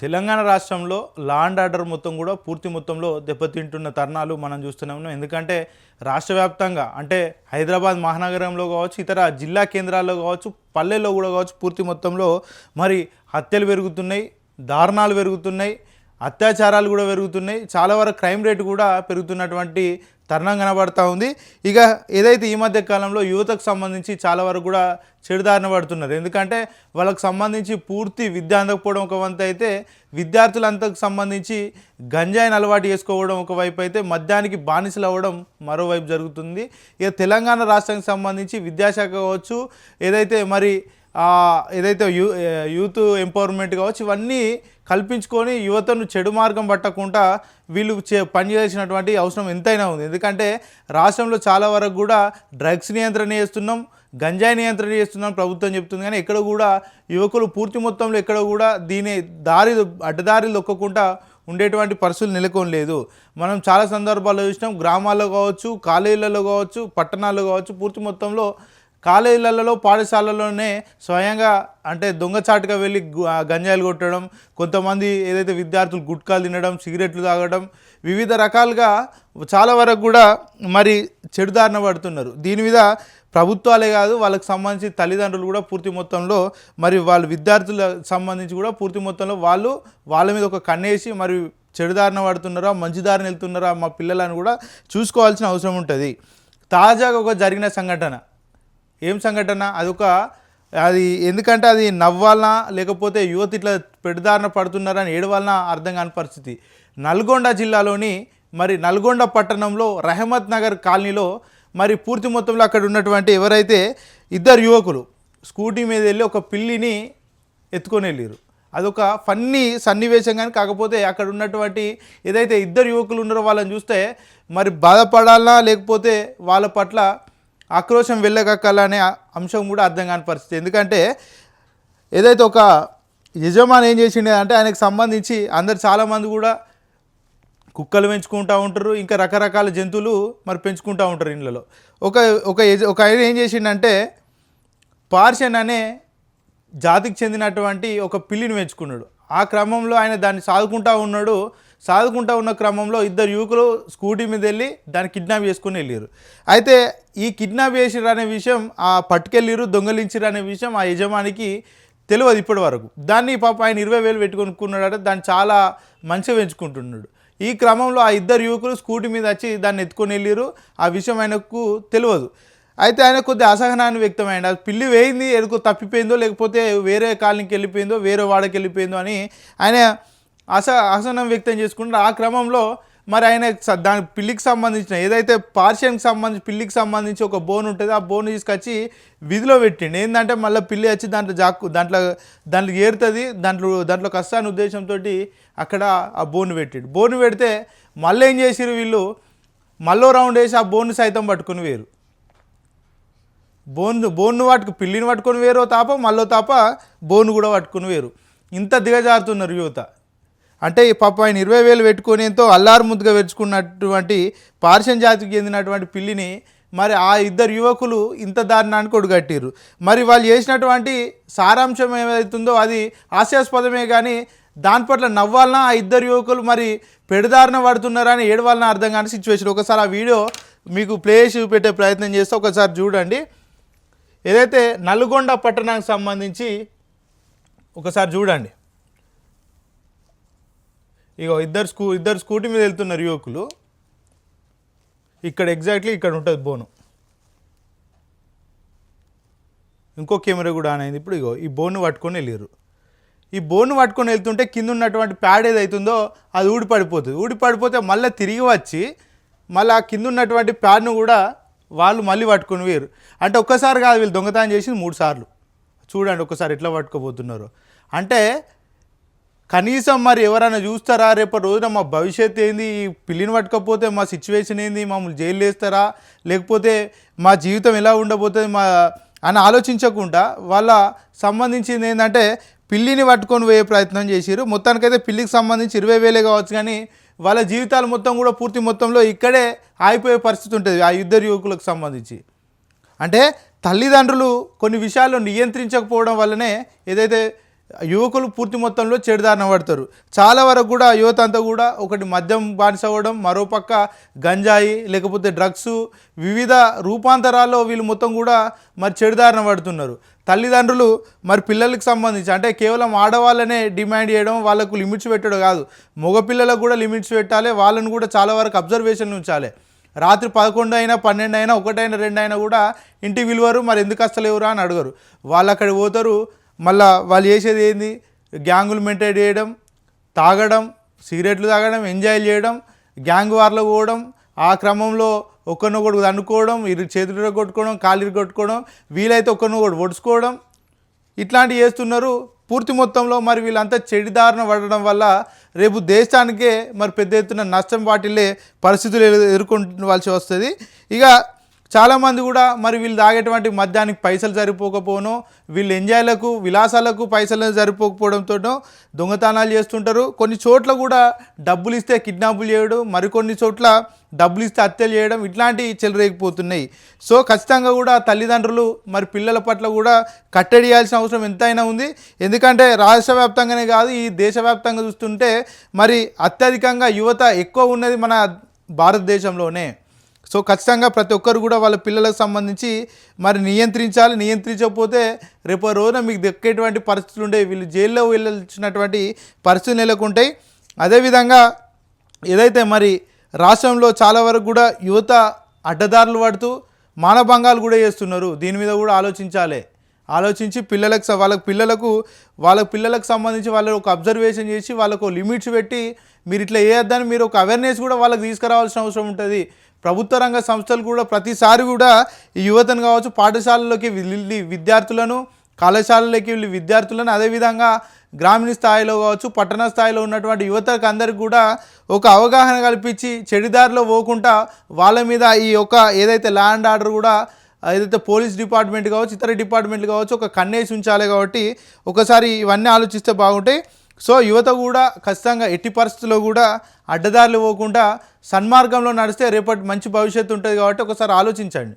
తెలంగాణ రాష్ట్రంలో law and order మొత్తం కూడా పూర్తి మొత్తంలో దెబ్బతింటున్న తరుణాలు మనం చూస్తున్నాము ఎందుకంటే రాష్ట్ర వ్యాప్తంగా అంటే హైదరాబాద్ మహానగరంలో కావచ్చు ఇతర జిల్లా కేంద్రాల్లో కావచ్చు పల్లెల్లో కూడా కావచ్చు పూర్తి మొత్తంలో మరి హత్యలు పెరుగుతున్నాయి దారుణాలు పెరుగుతున్నాయి అత్యాచారాలు కూడా పెరుగుతున్నాయి చాలా వరకు క్రైమ్ రేటు కూడా పెరుగుతున్నటువంటి తరుణం కనబడతా ఉంది. ఇక ఏదైతే ఈ మధ్య కాలంలో యువతకు సంబంధించి చాలా వరకు కూడా చెడుదారిన పడుతున్నారు. ఎందుకంటే వాళ్ళకు సంబంధించి పూర్తి విద్య అందకపోవడం ఒక వంతు అయితే విద్యార్థులంతకు సంబంధించి గంజాయిని అలవాటు చేసుకోవడం ఒకవైపు అయితే మద్యానికి బానిసలు అవ్వడం మరోవైపు జరుగుతుంది. ఇక తెలంగాణ రాష్ట్రానికి సంబంధించి విద్యాశాఖ కావచ్చు ఏదైతే మరి ఏదైతే యూ యూత్ ఎంపవర్మెంట్ కావచ్చు ఇవన్నీ కల్పించుకొని యువతను చెడు మార్గం పట్టకుండా వీళ్ళు చే పనిచేసినటువంటి అవసరం ఎంతైనా ఉంది. ఎందుకంటే రాష్ట్రంలో చాలా వరకు కూడా డ్రగ్స్ నియంత్రణ చేస్తున్నాం గంజాయి నియంత్రణ చేస్తున్నాం ప్రభుత్వం చెప్తుంది. కానీ ఎక్కడ కూడా యువకులు పూర్తి మొత్తంలో ఎక్కడ కూడా దీని దారి అడ్డదారి దొక్కకుండా ఉండేటువంటి పరిస్థితులు నెలకొని లేదు మనం చాలా సందర్భాల్లో చూసినాం గ్రామాల్లో కావచ్చు కాలేజీలలో కావచ్చు పట్టణాల్లో కావచ్చు పూర్తి మొత్తంలో కాలేజీలలో పాఠశాలలోనే స్వయంగా అంటే దొంగచాటుగా వెళ్ళి గంజాయిలు కొట్టడం కొంతమంది ఏదైతే విద్యార్థులు గుట్కాలు తినడం సిగరెట్లు తాగడం వివిధ రకాలుగా చాలా వరకు కూడా మరి చెడుదారిన పడుతున్నారు. దీని మీద ప్రభుత్వాలే కాదు వాళ్ళకి సంబంధించి తల్లిదండ్రులు కూడా పూర్తి మొత్తంలో మరి వాళ్ళ విద్యార్థుల సంబంధించి కూడా పూర్తి మొత్తంలో వాళ్ళు వాళ్ళ మీద ఒక కన్నేసి మరి చెడుదారిన పడుతున్నారా మంచి దారిన వెళ్తున్నారా మా పిల్లలని కూడా చూసుకోవాల్సిన అవసరం ఉంటుంది. తాజాగా ఒక జరిగిన సంఘటన. ఏం సంఘటన? అదొక అది ఎందుకంటే అది నవ్వాలనా లేకపోతే యువత ఇట్లా పెడదారిన పడుతున్నారని ఏడవాలనా అర్థం కాని పరిస్థితి. నల్గొండ జిల్లాలోని మరి నల్గొండ పట్టణంలో రహమత్ నగర్ కాలనీలో మరి పూర్తి మొత్తంలో అక్కడ ఉన్నటువంటి ఎవరైతే ఇద్దరు యువకులు స్కూటీ మీద వెళ్ళి ఒక పిల్లిని ఎత్తుకొని వెళ్ళారు అదొక ఫన్నీ సన్నివేశం కానీ కాకపోతే అక్కడ ఉన్నటువంటి ఏదైతే ఇద్దరు యువకులు ఉన్నారో వాళ్ళని చూస్తే మరి బాధపడాలా లేకపోతే వాళ్ళ పట్ల ఆక్రోశం వెళ్ళగక్కాలనే అంశం కూడా అర్థం కాని పరిస్థితి. ఎందుకంటే ఏదైతే ఒక యజమాని ఏం చేసిండే అంటే ఆయనకు సంబంధించి అందరు చాలామంది కూడా కుక్కలు పెంచుకుంటూ ఉంటారు ఇంకా రకరకాల జంతువులు మరి పెంచుకుంటూ ఉంటారు ఇళ్ళలో ఒక ఒక యజ ఒక ఆయన ఏం చేసిండంటే పార్షన్ అనే జాతికి చెందినటువంటి ఒక పిల్లిని పెంచుకున్నాడు. ఆ క్రమంలో ఆయన దాన్ని సాదుకుంటూ ఉన్నాడు. సాదుకుంటా ఉన్న క్రమంలో ఇద్దరు యువకులు స్కూటీ మీద వెళ్ళి దాన్ని కిడ్నాప్ చేసుకుని వెళ్ళారు అయితే ఈ కిడ్నాప్ చేసిరు అనే విషయం ఆ పట్టుకెళ్ళిరు దొంగలించిరు అనే విషయం ఆ యజమానికి తెలియదు ఇప్పటి వరకు. దాన్ని పాప ఆయన ఇరవై వేలు పెట్టుకొనుక్కున్నాడట దాన్ని చాలా మంచిగా పెంచుకుంటున్నాడు. ఈ క్రమంలో ఆ ఇద్దరు యువకులు స్కూటీ మీద వచ్చి దాన్ని ఎత్తుకొని వెళ్ళారు ఆ విషయం ఆయనకు తెలియదు. అయితే ఆయన కొద్ది అసహనాన్ని వ్యక్తమైంది. అది పిల్లి వేయింది ఎరుకు తప్పిపోయిందో లేకపోతే వేరే కాలనీకి వెళ్ళిపోయిందో వేరే వాడకి వెళ్ళిపోయిందో అని ఆయన అస అసహనం వ్యక్తం చేసుకుంటారు ఆ క్రమంలో మరి ఆయన స- దాని పిల్లికి సంబంధించిన ఏదైతే పార్షియన్కి సంబంధించి పిల్లికి సంబంధించి ఒక బోన్ ఉంటుంది ఆ బోన్ తీసుకొచ్చి విధిలో పెట్టిండు. ఏంటంటే మళ్ళీ పిల్లి వచ్చి దాంట్లో జాక్కు దాంట్లో దాంట్లో ఏరుతుంది దాంట్లో దాంట్లో కష్టాన్ని ఉద్దేశంతో అక్కడ ఆ బోన్ పెట్టిండు. బోన్ పెడితే మళ్ళీ ఏం చేసిరు వీళ్ళు? మళ్ళీ రౌండ్ వేసి ఆ బోన్ సైతం పట్టుకుని వేరు బోన్ బోన్ను పట్టుకు పిల్లిని పట్టుకొని వేరో తాప మళ్ళీ తాప బోన్ కూడా పట్టుకొని వేరు ఇంత దిగజారుతున్నారు యువత. అంటే ఈ పాప ఆయన ఇరవై వేలు పెట్టుకొని ఎంతో అల్లారు ముద్దుగా పెంచుకున్నటువంటి పార్షన్ జాతికి చెందినటువంటి పిల్లిని మరి ఆ ఇద్దరు యువకులు ఇంత దారుణానికి ఒడిగట్టిర్రు. మరి వాళ్ళు చేసినటువంటి సారాంశం ఏమవుతుందో అది హాస్యాస్పదమే కానీ దాని పట్ల నవ్వాలన్నా ఆ ఇద్దరు యువకులు మరి పెడదారిన పడుతున్నారా అని ఏడవాలన్నా అర్థం కాని సిచ్యువేషన్ ఒకసారి ఆ వీడియో మీకు ప్లే చేసి పెట్టే ప్రయత్నం చేస్తే ఒకసారి చూడండి. ఏదైతే నల్గొండ పట్టణానికి సంబంధించి ఒకసారి చూడండి. ఇగో ఇద్దరు స్కూ ఇద్దరు స్కూటీ మీద వెళ్తున్నారు యువకులు. ఇక్కడ ఎగ్జాక్ట్లీ ఇక్కడ ఉంటుంది బోను. ఇంకో కెమెరా కూడా ఆన్ అయింది. ఇప్పుడు ఇగో ఈ బోన్ పట్టుకొని వెళ్ళారు ఈ బోన్ పట్టుకొని వెళ్తుంటే కింద ఉన్నటువంటి ప్యాడ్ ఏదైతుందో అది ఊడి పడిపోతుంది ఊడి పడిపోతే మళ్ళీ తిరిగి వచ్చి మళ్ళీ ఆ కింద ఉన్నటువంటి ప్యాడ్ను కూడా వాళ్ళు మళ్ళీ పట్టుకొని వేరు అంటే ఒక్కసారి కాదు వీళ్ళు దొంగతనం చేసింది మూడు సార్లు. చూడండి ఒక్కసారి ఎట్లా పట్టుకోబోతున్నారు. అంటే కనీసం మరి ఎవరైనా చూస్తారా? రేపటి రోజున మా భవిష్యత్ ఏంది? ఈ పిల్లిని పట్టకపోతే మా సిచ్యువేషన్ ఏంది? మమ్మల్ని జైలు వేస్తారా? లేకపోతే మా జీవితం ఎలా ఉండబోతుంది? మా అని ఆలోచించకుండా వాళ్ళ సంబంధించింది ఏంటంటే పిల్లిని పట్టుకొని పోయే ప్రయత్నం చేశారు మొత్తానికైతే పిల్లికి సంబంధించి ఇరవై వేలే కావచ్చు కానీ వాళ్ళ జీవితాలు మొత్తం కూడా పూర్తి మొత్తంలో ఇక్కడే ఆగిపోయే పరిస్థితి ఉంటుంది ఆ ఇద్దరు యువకులకు సంబంధించి. అంటే తల్లిదండ్రులు కొన్ని విషయాల్లో నియంత్రించకపోవడం వల్లనే ఏదైతే యువకులు పూర్తి మొత్తంలో చెడుదారిన పడతారు. చాలా వరకు కూడా యువత అంతా కూడా ఒకటి మద్యం బానిస అవ్వడం మరోపక్క గంజాయి లేకపోతే డ్రగ్స్ వివిధ రూపాంతరాల్లో వీళ్ళు మొత్తం కూడా మరి చెడుదారిన పడుతున్నారు. తల్లిదండ్రులు మరి పిల్లలకు సంబంధించి అంటే కేవలం ఆడవాళ్ళనే డిమాండ్ చేయడం వాళ్ళకు లిమిట్స్ పెట్టడం కాదు. మగపిల్లలకు కూడా లిమిట్స్ పెట్టాలి వాళ్ళని కూడా చాలా వరకు అబ్జర్వేషన్ ఉంచాలి. రాత్రి పదకొండు అయినా పన్నెండు అయినా ఒకటైనా రెండు అయినా కూడా ఇంటికి విలువరు మరి ఎందుకు అస్తలేవురా అని అడగరు. వాళ్ళు అక్కడ పోతారు మళ్ళా వాళ్ళు చేసేది ఏంది గ్యాంగులు మెయింటైన్ చేయడం తాగడం సిగరెట్లు తాగడం ఎంజాయ్ చేయడం గ్యాంగ్ వార్లో పోవడం ఆ క్రమంలో ఒకరినొకడు అనుకోవడం ఇరు చేతులు కొట్టుకోవడం కాళ్ళు కొట్టుకోవడం వీలైతే ఒకరినొకడు ఒడుచుకోవడం ఇట్లాంటివి చేస్తున్నారు పూర్తి మొత్తంలో మరి వీళ్ళంతా చెడిదారిన పడడం వల్ల రేపు దేశానికే మరి పెద్ద ఎత్తున నష్టం వాటిల్లే పరిస్థితులు ఎదు- ఎదుర్కొనవలసి వస్తుంది ఇక చాలామంది కూడా మరి వీళ్ళు తాగేటువంటి మద్యానికి పైసలు సరిపోకపోను వీళ్ళు ఎంజాయ్లకు విలాసాలకు పైసలు సరిపోకపోవడంతో దొంగతనాలు చేస్తుంటారు. కొన్ని చోట్ల కూడా డబ్బులు ఇస్తే కిడ్నాపులు చేయడం మరికొన్ని చోట్ల డబ్బులు ఇస్తే హత్యలు చేయడం ఇట్లాంటివి చెలరేగిపోతున్నాయి సో ఖచ్చితంగా కూడా తల్లిదండ్రులు మరి పిల్లల పట్ల కూడా కట్టడియాల్సిన అవసరం ఎంతైనా ఉంది. ఎందుకంటే రాష్ట్ర వ్యాప్తంగానే కాదు ఈ దేశవ్యాప్తంగా చూస్తుంటే మరి అత్యధికంగా యువత ఎక్కువ ఉన్నది మన భారతదేశంలోనే. సో ఖచ్చితంగా ప్రతి ఒక్కరు కూడా వాళ్ళ పిల్లలకు సంబంధించి మరి నియంత్రించాలి నియంత్రించకపోతే రేపు రోజున మీకు దక్కేటువంటి పరిస్థితులు ఉండే వీళ్ళు జైల్లో వెళ్ళాల్సినటువంటి పరిస్థితులు నెలకొంటాయి. అదేవిధంగా ఏదైతే మరి రాష్ట్రంలో చాలా వరకు కూడా యువత అడ్డదారులు పడుతూ మానభంగాలు కూడా చేస్తున్నారు. దీని మీద కూడా ఆలోచించాలి. ఆలోచించి పిల్లలకు స- వాళ్ళ పిల్లలకు వాళ్ళ పిల్లలకు సంబంధించి వాళ్ళు ఒక అబ్జర్వేషన్ చేసి వాళ్ళకు లిమిట్స్ పెట్టి మీరు ఇట్లా వేయొద్దని మీరు ఒక అవేర్నెస్ కూడా వాళ్ళకి తీసుకురావాల్సిన అవసరం ఉంటుంది. ప్రభుత్వ రంగ సంస్థలు కూడా ప్రతిసారి కూడా ఈ యువతను కావచ్చు పాఠశాలలోకి వెళ్ళి విద్యార్థులను కళాశాలలోకి వెళ్ళి విద్యార్థులను అదేవిధంగా గ్రామీణ స్థాయిలో కావచ్చు పట్టణ స్థాయిలో ఉన్నటువంటి యువతకు అందరికి కూడా ఒక అవగాహన కల్పించి చెడుదారిలో పోకుండా వాళ్ళ మీద ఈ యొక్క ఏదైతే ల్యాండ్ ఆర్డర్ కూడా ఏదైతే పోలీస్ డిపార్ట్మెంట్ కావచ్చు ఇతర డిపార్ట్మెంట్లు కావచ్చు ఒక కన్నేసి ఉంచాలి కాబట్టి ఒకసారి ఇవన్నీ ఆలోచిస్తే బాగుంటాయి. సో యువత కూడా ఖచ్చితంగా ఎట్టి పరిస్థితుల్లో కూడా అడ్డదారులు పోకుండా సన్మార్గంలో నడిస్తే రేపటి మంచి భవిష్యత్తు ఉంటుంది కాబట్టి ఒకసారి ఆలోచించండి.